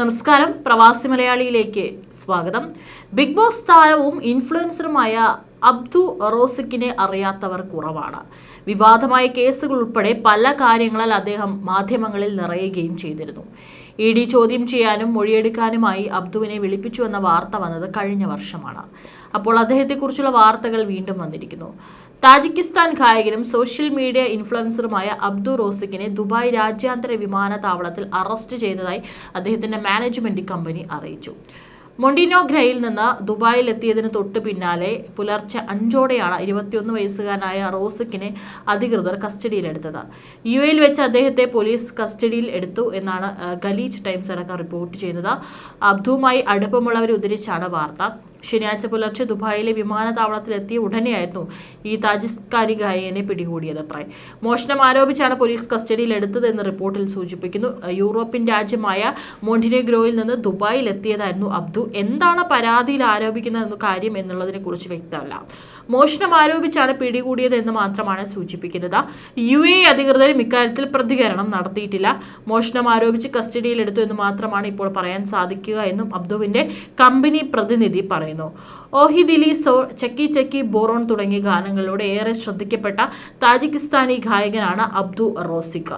നമസ്കാരം. പ്രവാസി മലയാളിയിലേക്ക് സ്വാഗതം. ബിഗ് ബോസ് താരവും ഇൻഫ്ലുവൻസറുമായ അബ്ദു റോസിക്കിനെ അറിയാത്തവർ കുറവാണ്. വിവാദമായ കേസുകൾ ഉൾപ്പെടെ പല കാര്യങ്ങളിൽ അദ്ദേഹം മാധ്യമങ്ങളിൽ നിറയുകയും ചെയ്തിരുന്നു. ഇ ഡി ചോദ്യം ചെയ്യാനും മൊഴിയെടുക്കാനുമായി അബ്ദുവിനെ വിളിപ്പിച്ചു എന്ന വാർത്ത വന്നത് കഴിഞ്ഞ വർഷമാണ്. അപ്പോൾ അദ്ദേഹത്തെക്കുറിച്ചുള്ള വാർത്തകൾ വീണ്ടും വന്നിരിക്കുന്നു. താജിക്കിസ്ഥാൻ ഗായകനും സോഷ്യൽ മീഡിയ ഇൻഫ്ലുവൻസറുമായ അബ്ദു റോസിക്കിനെ ദുബായ് രാജ്യാന്തര വിമാനത്താവളത്തിൽ അറസ്റ്റ് ചെയ്തതായി അദ്ദേഹത്തിന്റെ മാനേജ്മെന്റ് കമ്പനി അറിയിച്ചു. മൊണ്ടിനോഗ്രയിൽ നിന്ന് ദുബായിൽ എത്തിയതിന് തൊട്ട് പിന്നാലെ പുലർച്ചെ അഞ്ചോടെയാണ് ഇരുപത്തിയൊന്ന് വയസ്സുകാരനായ റോസിക്കിനെ അധികൃതർ കസ്റ്റഡിയിലെടുത്തത്. യു എയിൽ വെച്ച് അദ്ദേഹത്തെ പോലീസ് കസ്റ്റഡിയിൽ എടുത്തു എന്നാണ് ഗലീജ് ടൈംസ് അടക്കം റിപ്പോർട്ട് ചെയ്യുന്നത്. അബ്ദുവുമായി അടുപ്പമുള്ളവരെ ഉദ്ധരിച്ചാണ് വാർത്ത. ശനിയാഴ്ച പുലർച്ചെ ദുബായിലെ വിമാനത്താവളത്തിലെത്തിയ ഉടനെയായിരുന്നു ഈ താജിസ്കാരി ഗായകനെ പിടികൂടിയത്. അത്ര. മോഷണം ആരോപിച്ചാണ് പോലീസ് കസ്റ്റഡിയിൽ എടുത്തതെന്ന് റിപ്പോർട്ടിൽ സൂചിപ്പിക്കുന്നു. യൂറോപ്യൻ രാജ്യമായ മോണ്ടിനെഗ്രോയിൽ നിന്ന് ദുബായിൽ എത്തിയതായിരുന്നു അബ്ദു. എന്താണ് പരാതിയിൽ ആരോപിക്കുന്നതെന്ന് കാര്യം എന്നുള്ളതിനെ കുറിച്ച് വ്യക്തമല്ല. മോഷണം ആരോപിച്ചാണ് പിടികൂടിയത് എന്ന് മാത്രമാണ് സൂചിപ്പിക്കുന്നത്. യു എ അധികൃതരും ഇക്കാര്യത്തിൽ പ്രതികരണം നടത്തിയിട്ടില്ല. മോഷണം ആരോപിച്ച് കസ്റ്റഡിയിലെടുത്തു എന്ന് മാത്രമാണ് ഇപ്പോൾ പറയാൻ സാധിക്കുക എന്നും അബ്ദുവിന്റെ കമ്പനി പ്രതിനിധി പറയുന്നു. ഓഹി ദിലി സോ ചക്കി ചക്കി ബോറോൺ തുടങ്ങിയ ഗാനങ്ങളിലൂടെ ഏറെ ശ്രദ്ധിക്കപ്പെട്ട താജിക്കിസ്ഥാനി ഗായകനാണ് അബ്ദു റോസിക്ക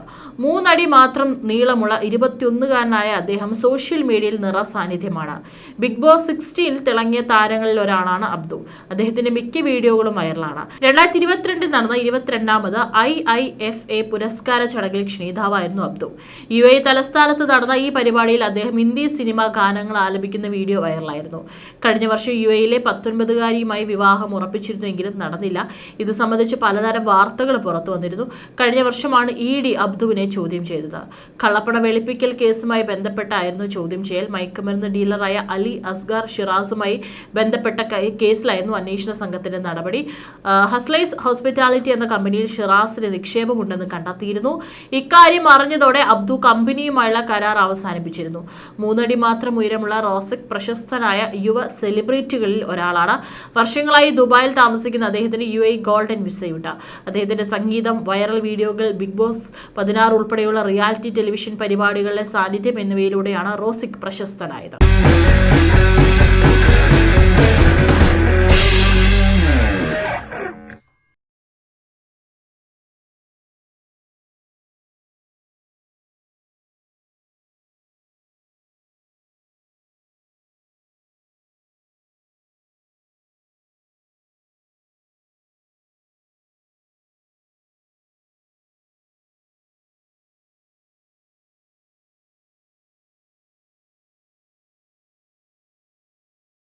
മൂന്നടി മാത്രം നീളമുള്ള ഇരുപത്തിയൊന്നുകാരനായ അദ്ദേഹം സോഷ്യൽ മീഡിയയിൽ നിറ സാന്നിധ്യമാണ്. ബിഗ് ബോസ് സിക്സ്റ്റീൻ തിളങ്ങിയ താരങ്ങളിൽ ഒരാളാണ് അബ്ദു. അദ്ദേഹത്തിന്റെ മിക്ക വീഡിയോകളും വൈറലാണ്. രണ്ടായിരത്തി ഇരുപത്തിരണ്ടിൽ നടന്ന ഇരുപത്തിരണ്ടാമത് ഐ ഐ എഫ് എ പുരസ്കാര ചടങ്ങിൽ ക്ഷണിതാവായിരുന്നു അബ്ദു. യു എ തലസ്ഥാനത്ത് നടന്ന ഈ പരിപാടിയിൽ അദ്ദേഹം ഹിന്ദി സിനിമ ഗാനങ്ങൾ ആലപിക്കുന്ന വീഡിയോ വൈറലായിരുന്നു. കഴിഞ്ഞ വർഷം യു എയിലെ പത്തൊൻപതുകാരിയുമായി വിവാഹം ഉറപ്പിച്ചിരുന്നുവെങ്കിലും നടന്നില്ല. ഇത് സംബന്ധിച്ച് പലതരം വാർത്തകൾ പുറത്തു വന്നിരുന്നു. കഴിഞ്ഞ വർഷമാണ് ഇ ഡി അബ്ദുവിനെ ചോദ്യം ചെയ്തത്. കള്ളപ്പണ വെളുപ്പിക്കൽ കേസുമായി ബന്ധപ്പെട്ടായിരുന്നു ചോദ്യം ചെയ്യൽ. മയക്കുമരുന്ന് ഡീലറായ അലി അസ്ഗാർ ഷിറാസുമായി ബന്ധപ്പെട്ട കേസിലായിരുന്നു അന്വേഷണ സംഘത്തിന്റെ നടപടി. ഹസ്ലൈസ് ഹോസ്പിറ്റാലിറ്റി എന്ന കമ്പനിയിൽ ഷിറാസിന് നിക്ഷേപമുണ്ടെന്ന് കണ്ടെത്തിയിരുന്നു. ഇക്കാര്യം അറിഞ്ഞതോടെ അബ്ദു കമ്പനിയുമായുള്ള കരാർ അവസാനിപ്പിച്ചിരുന്നു. മൂന്നടി മാത്രം ഉയരമുള്ള റോസിക് പ്രശസ്തനായ യുവ സെലിബ്രിറ്റികളിൽ ഒരാളാണ്. വർഷങ്ങളായി ദുബായിൽ താമസിക്കുന്ന അദ്ദേഹത്തിന് യു ഗോൾഡൻ വിസയുണ്ട്. അദ്ദേഹത്തിന്റെ സംഗീതം വൈറൽ വീഡിയോകൾ ബിഗ് ബോസ് പതിനാറ് ഉൾപ്പെടെയുള്ള റിയാലിറ്റി ടെലിവിഷൻ പരിപാടികളിലെ സാന്നിധ്യം എന്നിവയിലൂടെയാണ് റോസിക് പ്രശസ്തനായത്.